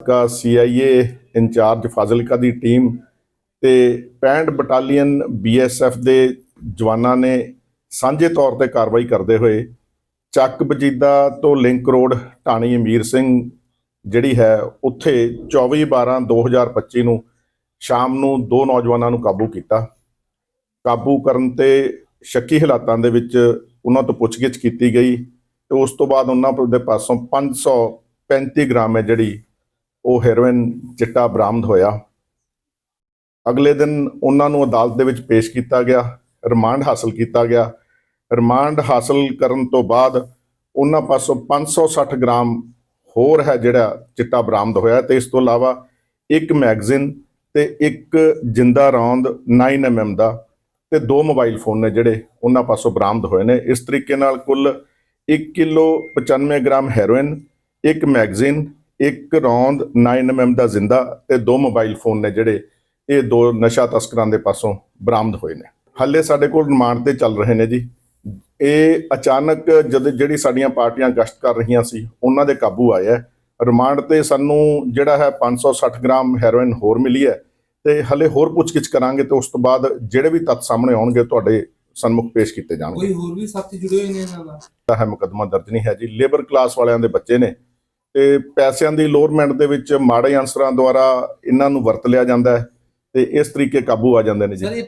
ਕਾ CIA incharge Fazilka ਦੀ team ਤੇ 65 ਬਟਾਲੀਅਨ ਬੀਐਸਐਫ ਦੇ ਜਵਾਨਾਂ ਨੇ ਸਾਂਝੇ ਤੌਰ ਤੇ ਕਾਰਵਾਈ ਕਰਦੇ ਹੋਏ ਚੱਕ ਬਜੀਦਾ ਤੋਂ ਲਿੰਕ ਰੋਡ ਢਾਣੀ ਅਮੀਰ ਸਿੰਘ, ਜਿਹੜੀ ਹੈ, ਉੱਥੇ 24 12 2025 ਨੂੰ ਸ਼ਾਮ ਨੂੰ ਦੋ ਨੌਜਵਾਨਾਂ ਨੂੰ ਕਾਬੂ ਕੀਤਾ। ਕਾਬੂ ਕਰਨ ਤੇ ਸ਼ੱਕੀ ਹਾਲਾਤਾਂ ਦੇ ਵਿੱਚ ਉਹਨਾਂ ਤੋਂ ਪੁੱਛਗਿੱਛ ਕੀਤੀ ਗਈ ਤੇ ਉਸ ਤੋਂ ਬਾਅਦ ਉਹਨਾਂ ਦੇ ਪਾਸੋਂ 535 ਗ੍ਰਾਮ ਹੈ ਜਿਹੜੀ ਉਹ ਹੈਰੋਇਨ ਚਿੱਟਾ ਬਰਾਮਦ ਹੋਇਆ। ਅਗਲੇ ਦਿਨ ਉਹਨਾਂ ਨੂੰ ਅਦਾਲਤ ਦੇ ਵਿੱਚ ਪੇਸ਼ ਕੀਤਾ ਗਿਆ, ਰਿਮਾਂਡ ਹਾਸਲ ਕੀਤਾ ਗਿਆ। ਰਿਮਾਂਡ ਹਾਸਲ ਕਰਨ ਤੋਂ ਬਾਅਦ ਉਹਨਾਂ ਪਾਸੋਂ 560 ਗ੍ਰਾਮ ਹੋਰ ਹੈ ਜਿਹੜਾ ਚਿੱਟਾ ਬਰਾਮਦ ਹੋਇਆ ਤੇ ਇਸ ਤੋਂ ਇਲਾਵਾ ਇੱਕ ਮੈਗਜ਼ੀਨ ਤੇ ਇੱਕ ਜਿੰਦਾ ਰੌਂਦ 9mm ਦਾ ਤੇ ਦੋ ਮੋਬਾਈਲ ਫੋਨ ਨੇ ਜਿਹੜੇ ਉਹਨਾਂ ਪਾਸੋਂ ਬਰਾਮਦ ਹੋਏ ਨੇ। ਇਸ ਤਰੀਕੇ ਨਾਲ ਕੁੱਲ 1 ਕਿਲੋ 95 ਗ੍ਰਾਮ ਹੈਰੋਇਨ, ਇੱਕ ਮੈਗਜ਼ੀਨ ਇੱਕ ਰੌਂਦ 9mm ਦਾ ਜਿੰਦਾ ਤੇ ਦੋ ਮੋਬਾਈਲ ਫੋਨ ਨੇ ਜਿਹੜੇ ਇਹ ਦੋ ਨਸ਼ਾ ਤਸਕਰਾਂ ਦੇ ਪਾਸੋਂ ਬਰਾਮਦ ਹੋਏ ਨੇ। ਹਾਲੇ ਸਾਡੇ ਕੋਲ ਰਿਮਾਂਡ ਤੇ ਚੱਲ ਰਹੇ ਨੇ ਜੀ। ਇਹ ਅਚਾਨਕ ਜਦ ਜਿਹੜੀ ਸਾਡੀਆਂ ਪਾਰਟੀਆਂ ਗਸ਼ਤ ਕਰ ਰਹੀਆਂ ਸੀ ਉਹਨਾਂ ਦੇ ਕਾਬੂ ਆਇਆ। ਹੈ। ਰਿਮਾਂਡ ਤੇ ਸਾਨੂੰ ਜਿਹੜਾ ਹੈ 560 ਗ੍ਰਾਮ ਹੈਰੋਇਨ ਹੋਰ ਮਿਲੀ ਹੈ ਤੇ ਹਲੇ ਹੋਰ ਪੁੱਛਗਿੱਛ ਕਰਾਂਗੇ ਤੇ ਉਸ ਤੋਂ ਬਾਅਦ ਜਿਹੜੇ ਵੀ ਤੱਥ ਸਾਹਮਣੇ ਆਉਣਗੇ ਤੁਹਾਡੇ ਸਨਮੁਖ ਪੇਸ਼ ਕੀਤੇ ਜਾਣਗੇ। ਕੋਈ ਹੋਰ ਵੀ ਸਾਥੀ ਜੁੜੇ ਹੋਏ ਨੇ ਇਹਨਾਂ ਨਾਲ? ਤਾਂ ਹੈ ਮੁਕੱਦਮਾ ਦਰਜ ਨਹੀਂ ਹੈ ਜੀ। ਲੇਬਰ ਕਲਾਸ ਵਾਲਿਆਂ ਦੇ ਬੱਚੇ ਨੇ। ਤੇ ਪੈਸਿਆਂ ਦੀ ਲੋਰਮੈਂਟ ਦੇ ਵਿੱਚ ਮਾੜੇ ਅਨਸਰਾਂ ਦੁਆਰਾ ਇਹਨਾਂ ਨੂੰ ਵਰਤ ਲਿਆ ਜਾਂਦਾ ਹੈ ਤੇ ਇਸ ਤਰੀਕੇ ਕਾਬੂ ਆ ਜਾਂਦੇ ਨੇ ਜੀ।